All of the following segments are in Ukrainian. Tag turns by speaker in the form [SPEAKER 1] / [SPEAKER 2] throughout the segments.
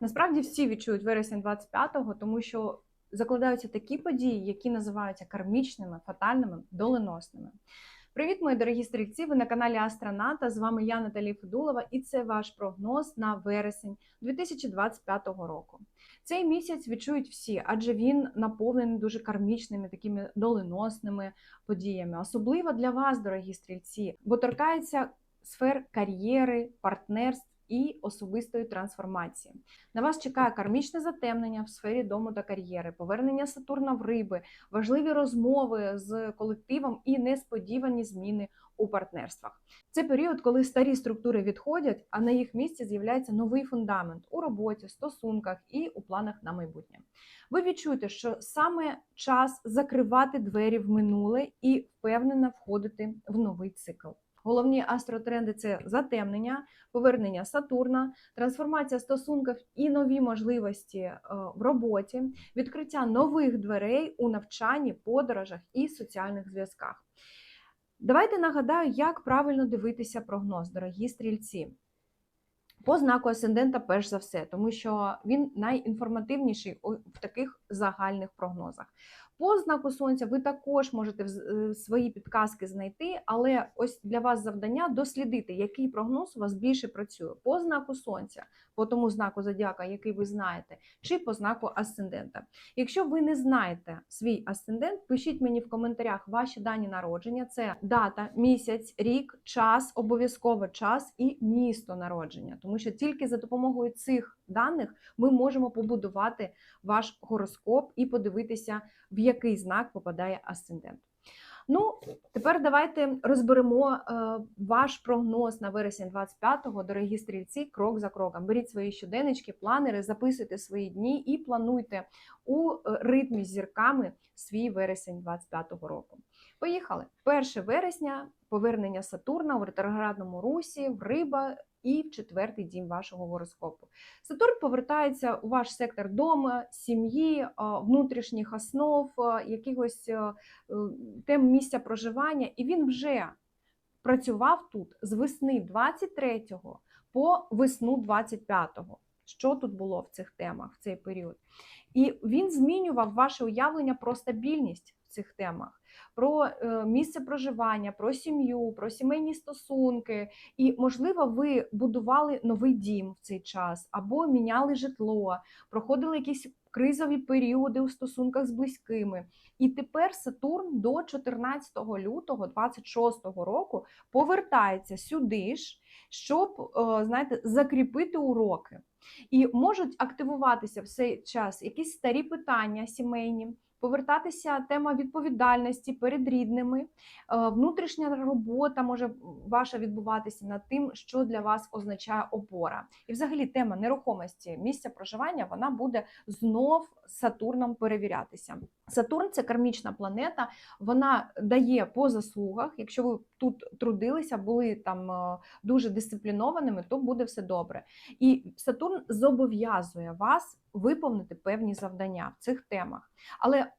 [SPEAKER 1] Насправді всі відчують вересень 25-го, тому що закладаються такі події, які називаються кармічними, фатальними, доленосними. Привіт, мої дорогі стрільці! Ви на каналі Астроната. З вами я Наталія Федулова, і це ваш прогноз на вересень 2025 року. Цей місяць відчують всі, адже він наповнений дуже кармічними, такими доленосними подіями. Особливо для вас, дорогі стрільці, бо торкається сфер кар'єри, партнерств і особистої трансформації. На вас чекає кармічне затемнення в сфері дому та кар'єри, повернення Сатурна в риби, важливі розмови з колективом і несподівані зміни у партнерствах. Це період, коли старі структури відходять, а на їх місці з'являється новий фундамент у роботі, стосунках і у планах на майбутнє. Ви відчуєте, що саме час закривати двері в минуле і впевнено входити в новий цикл. Головні астротренди це затемнення, повернення Сатурна, трансформація стосунків і нові можливості е, в роботі, відкриття нових дверей у навчанні, подорожах і соціальних зв'язках. Давайте нагадаю, як правильно дивитися прогноз, дорогі стрільці. По знаку асцендента, перш за все, тому що він найінформативніший в таких загальних прогнозах. По знаку сонця ви також можете е, свої підказки знайти, але ось для вас завдання дослідити, який прогноз у вас більше працює по знаку сонця, по тому знаку зодіака, який ви знаєте, чи по знаку асцендента. Якщо ви не знаєте свій асцендент, пишіть мені в коментарях ваші дані народження: це дата, місяць, рік, час, обов'язково час і місто народження, тому що тільки за допомогою цих даних ми можемо побудувати ваш гороскоп і подивитися, в який знак попадає асцендент. Ну, тепер давайте розберемо е, ваш прогноз на вересень 25-го, дорогі стрільці, крок за кроком. Беріть свої щоденнички, планери, записуйте свої дні і плануйте у е, ритмі з зірками свій вересень 25-го року. Поїхали! 1 вересня повернення Сатурна у ретроградному русі, в риба і в четвертий дім вашого гороскопу. Сатурн повертається у ваш сектор дому, сім'ї, внутрішніх основ, якихось е, тем місця проживання, і він вже працював тут з весни 23-го по весну 25-го. Що тут було в цих темах в цей період? І він змінював ваше уявлення про стабільність в цих темах про е, місце проживання, про сім'ю, про сімейні стосунки. І, можливо, ви будували новий дім в цей час, або міняли житло, проходили якісь кризові періоди у стосунках з близькими. І тепер Сатурн до 14 лютого 26 року повертається сюди ж, щоб е, знаєте, закріпити уроки. І можуть активуватися в цей час якісь старі питання сімейні повертатися тема відповідальності перед рідними, е, внутрішня робота може ваша відбуватися над тим, що для вас означає опора. І, взагалі, тема нерухомості місця проживання вона буде знов Сатурном перевірятися. Сатурн це кармічна планета, вона дає по заслугах. Якщо ви тут трудилися, були там е, дуже дисциплінованими, то буде все добре. І Сатурн зобов'язує вас виповнити певні завдання в цих темах. Але е,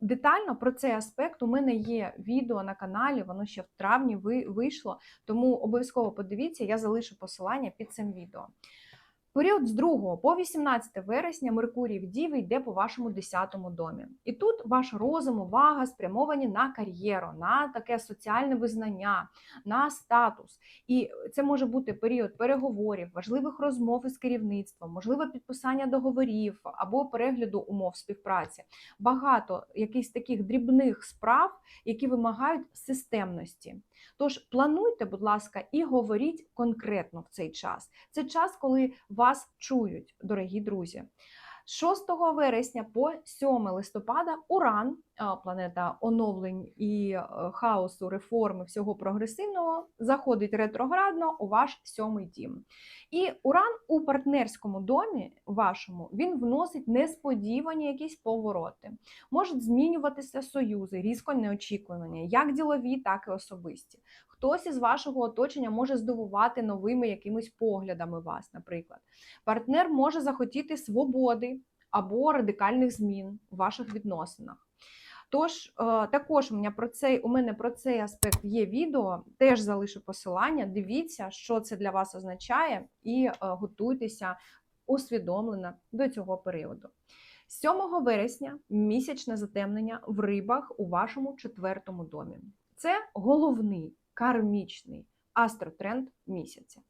[SPEAKER 1] детально про цей аспект у мене є відео на каналі, воно ще в травні вийшло, тому обов'язково подивіться, я залишу посилання під цим відео. Період з 2 по 18 вересня Меркурій в Діві йде по вашому 10-му домі. І тут ваш розум, увага спрямовані на кар'єру, на таке соціальне визнання, на статус. І це може бути період переговорів, важливих розмов із керівництвом, можливе підписання договорів або перегляду умов співпраці. Багато якихось таких дрібних справ, які вимагають системності. Тож плануйте, будь ласка, і говоріть конкретно в цей час. Це час, коли вас чують, дорогі друзі. 6 вересня по 7 листопада Уран, планета оновлень і е, хаосу, реформи всього прогресивного, заходить ретроградно у ваш сьомий дім. І Уран у партнерському домі вашому він вносить несподівані якісь повороти. Можуть змінюватися союзи, різко неочікувані, як ділові, так і особисті. Хтось із вашого оточення може здивувати новими якимись поглядами вас, наприклад. Партнер може захотіти свободи або радикальних змін у ваших відносинах. Тож, е, також у мене про цей у мене про цей аспект є відео, теж залишу посилання. Дивіться, що це для вас означає, і е, готуйтеся усвідомлена до цього періоду. 7 вересня місячне затемнення в рибах у вашому четвертому домі. Це головний кармічний астротренд місяця.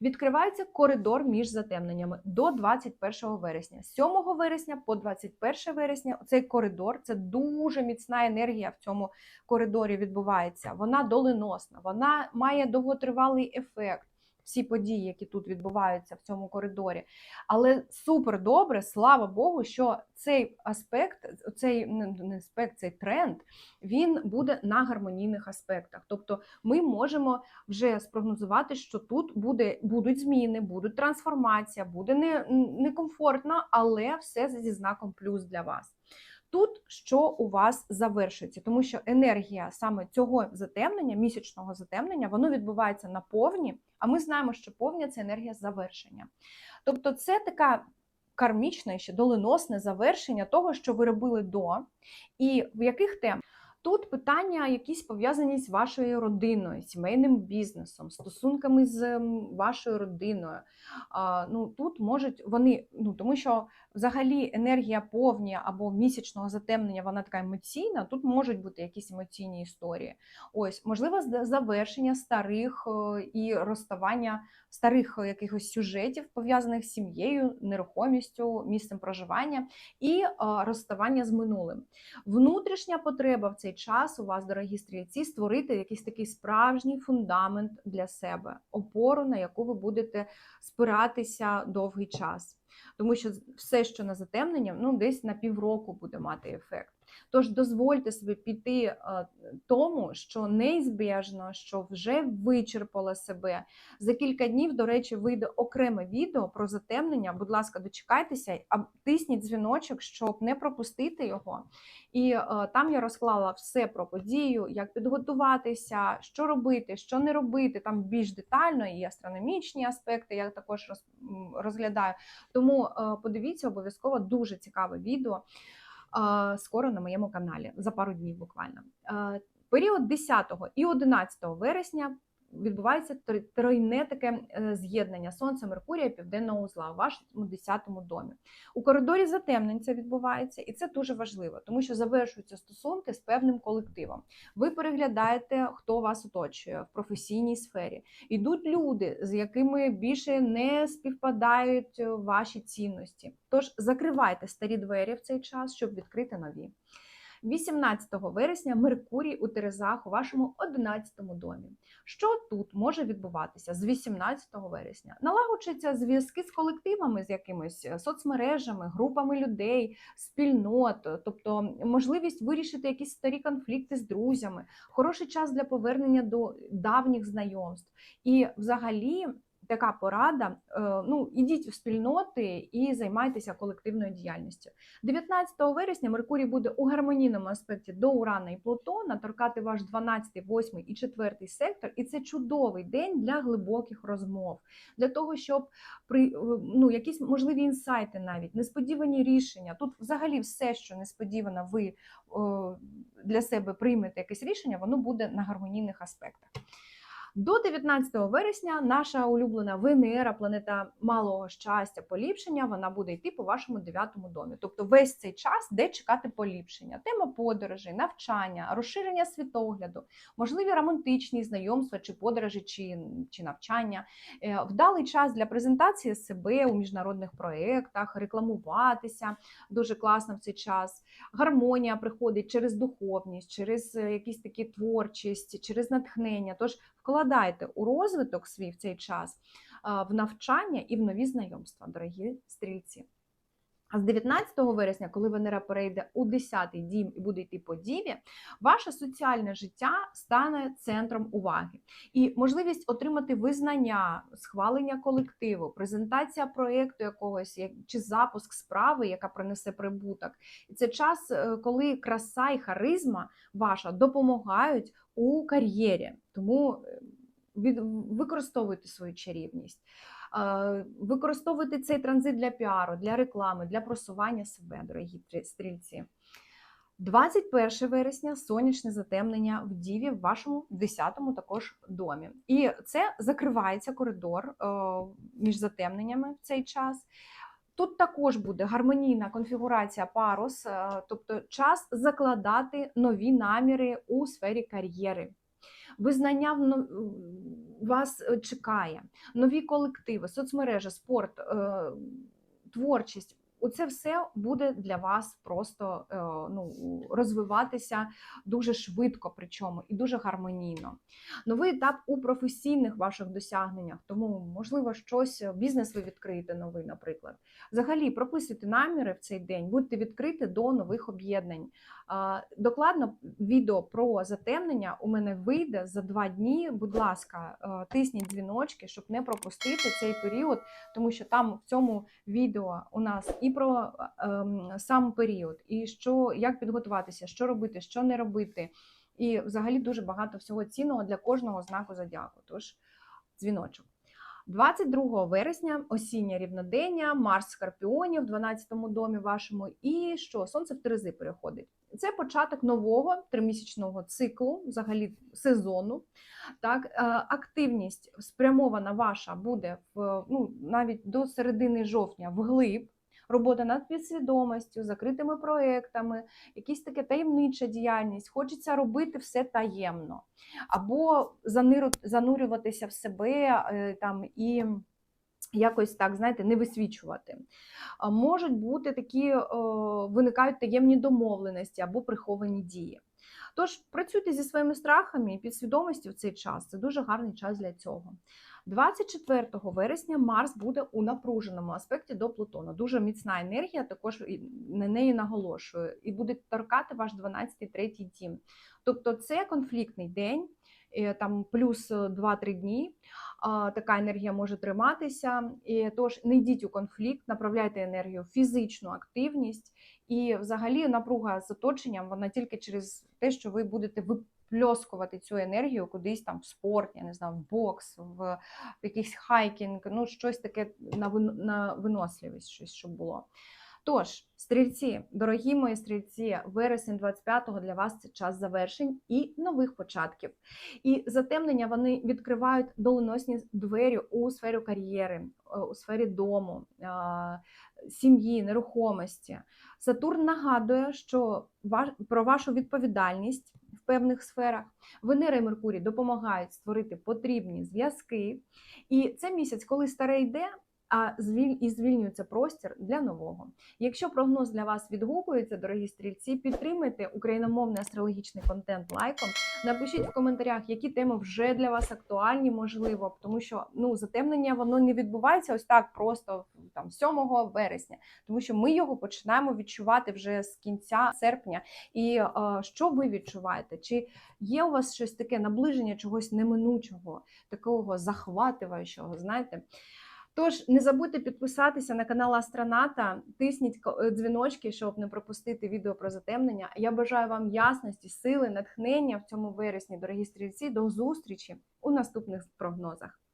[SPEAKER 1] Відкривається коридор між затемненнями до 21 вересня. З 7 вересня по 21 вересня цей коридор це дуже міцна енергія в цьому коридорі відбувається. Вона доленосна, вона має довготривалий ефект. Всі події, які тут відбуваються в цьому коридорі. Але супер добре, слава Богу, що цей аспект, цей не аспект, цей тренд, він буде на гармонійних аспектах. Тобто ми можемо вже спрогнозувати, що тут буде, будуть зміни, будуть трансформація, буде не, некомфортно, але все зі знаком плюс для вас. Тут що у вас завершується, тому що енергія саме цього затемнення, місячного затемнення, воно відбувається на повні, а ми знаємо, що повня це енергія завершення. Тобто, це така кармічне, ще доленосне завершення того, що ви робили до, і в яких темах. Тут питання якісь пов'язані з вашою родиною, сімейним бізнесом, стосунками з вашою родиною. А, ну, Тут можуть вони, ну тому що взагалі енергія повні або місячного затемнення, вона така емоційна. Тут можуть бути якісь емоційні історії. Ось, можливо, завершення старих е, і розставання старих якихось сюжетів, пов'язаних з сім'єю, нерухомістю, місцем проживання і е, розставання з минулим. Внутрішня потреба в цей час у вас, дорогі стрільці, створити якийсь такий справжній фундамент для себе, опору, на яку ви будете спиратися довгий час. Тому що все, що на затемнення, ну десь на півроку буде мати ефект. Тож дозвольте собі піти е, тому, що неізбіжно, що вже вичерпала себе. За кілька днів, до речі, вийде окреме відео про затемнення. Будь ласка, дочекайтеся, а тисніть дзвіночок, щоб не пропустити його. І е, там я розклала все про подію, як підготуватися, що робити, що не робити. Там більш детально і астрономічні аспекти я також розглядаю. Тому е, подивіться обов'язково дуже цікаве відео скоро на моєму каналі за пару днів буквально. Період 10 і 11 вересня відбувається тройне таке е, з'єднання Сонця, Меркурія, Південного узла у вашому 10-му домі. У коридорі затемнень це відбувається, і це дуже важливо, тому що завершуються стосунки з певним колективом. Ви переглядаєте, хто вас оточує в професійній сфері. Йдуть люди, з якими більше не співпадають е, ваші цінності. Тож закривайте старі двері в цей час, щоб відкрити нові. 18 вересня Меркурій у Терезах у вашому 11 домі. Що тут може відбуватися з 18 вересня? Налагоджуються зв'язки з колективами, з якимись е, соцмережами, групами людей, спільнот, тобто можливість вирішити якісь старі конфлікти з друзями, хороший час для повернення до давніх знайомств. І взагалі така порада. Е, ну, ідіть в спільноти і займайтеся колективною діяльністю. 19 вересня Меркурій буде у гармонійному аспекті до Урана і Плутона, торкати ваш 12, 8 і 4 сектор, і це чудовий день для глибоких розмов, для того, щоб при ну, якісь можливі інсайти, навіть несподівані рішення. Тут взагалі все, що несподівано ви для себе приймете якесь рішення, воно буде на гармонійних аспектах. До 19 вересня наша улюблена Венера, планета малого щастя, поліпшення, вона буде йти по вашому дев'ятому домі. Тобто весь цей час, де чекати поліпшення, тема подорожей, навчання, розширення світогляду, можливі романтичні знайомства чи подорожі, чи, чи навчання, е, вдалий час для презентації себе у міжнародних проєктах, рекламуватися дуже класно в цей час. Гармонія приходить через духовність, через е, якісь такі творчість, через натхнення. Тож вкладайте у розвиток свій в цей час, в навчання і в нові знайомства, дорогі стрільці. А з 19 вересня, коли Венера перейде у 10-й дім і буде йти по діві, ваше соціальне життя стане центром уваги. І можливість отримати визнання, схвалення колективу, презентація проєкту якогось чи запуск справи, яка принесе прибуток. І це час, е, коли краса і харизма ваша допомагають у кар'єрі. Тому е, використовуйте свою чарівність. Використовуйте цей транзит для піару, для реклами, для просування себе, дорогі стрільці. 21 вересня сонячне затемнення в Діві в вашому 10-му також домі. І це закривається коридор між затемненнями в цей час. Тут також буде гармонійна конфігурація парус, е, тобто час закладати нові наміри у сфері кар'єри. Визнання вас е, чекає, нові колективи, соцмережі, спорт, е, творчість. Оце все буде для вас просто е, ну, розвиватися дуже швидко, причому і дуже гармонійно. Новий етап у професійних ваших досягненнях, тому, можливо, щось е, бізнес ви відкриєте новий, наприклад. Взагалі, прописуйте наміри в цей день, будьте відкриті до нових об'єднань. Докладно відео про затемнення у мене вийде за два дні. Будь ласка, е, тисніть дзвіночки, щоб не пропустити цей період, тому що там в цьому відео у нас і про ем, сам період, і що як підготуватися, що робити, що не робити. І взагалі дуже багато всього цінного для кожного знаку зодіаку. Тож дзвіночок. 22 вересня осіннє рівнодення, Марс в Скорпіоні в 12-му домі вашому, і що сонце в Терези переходить. Це початок нового тримісячного циклу, взагалі сезону. Так, е, активність спрямована ваша буде в ну навіть до середини жовтня вглиб. Робота над підсвідомістю, закритими проектами, якісь таке таємнича діяльність. Хочеться робити все таємно, або занурюватися в себе е, там і якось так, знаєте, не висвічувати. Можуть бути такі, е, виникають таємні домовленості або приховані дії. Тож працюйте зі своїми страхами і підсвідомістю в цей час. Це дуже гарний час для цього. 24 вересня Марс буде у напруженому аспекті до Плутона. Дуже міцна енергія, також на неї наголошую, і буде торкати ваш 12 третій дім. Тобто це конфліктний день, е, там плюс 2-3 дні. Така енергія може триматися. І тож не йдіть у конфлікт, направляйте енергію в фізичну активність. І взагалі напруга з оточенням вона тільки через те, що ви будете випльоскувати цю енергію кудись там в спорт, я не знаю, в бокс, в якийсь хайкінг, ну щось таке на на виносливість, щось щоб було. Тож, стрільці, дорогі мої стрільці, вересень 25-го для вас це час завершень і нових початків. І затемнення вони відкривають доленосні двері у сфері кар'єри, е, у сфері дому, е, сім'ї, нерухомості. Сатурн нагадує, що про вашу відповідальність певних сферах. Венера і Меркурій допомагають створити потрібні зв'язки. І це місяць, коли старе йде. А звіль і звільнюється простір для нового. Якщо прогноз для вас відгукується, дорогі стрільці, підтримайте україномовний астрологічний контент лайком. Напишіть в коментарях, які теми вже для вас актуальні, можливо, тому що ну затемнення воно не відбувається ось так просто там 7 вересня, тому що ми його починаємо відчувати вже з кінця серпня. І е, що ви відчуваєте? Чи є у вас щось таке наближення чогось неминучого, такого захвативаючого, знаєте? Тож не забудьте підписатися на канал Астроната, тисніть е, дзвіночки, щоб не пропустити відео про затемнення. Я бажаю вам ясності, сили, натхнення в цьому вересні, дорогі стрільці. До зустрічі у наступних прогнозах.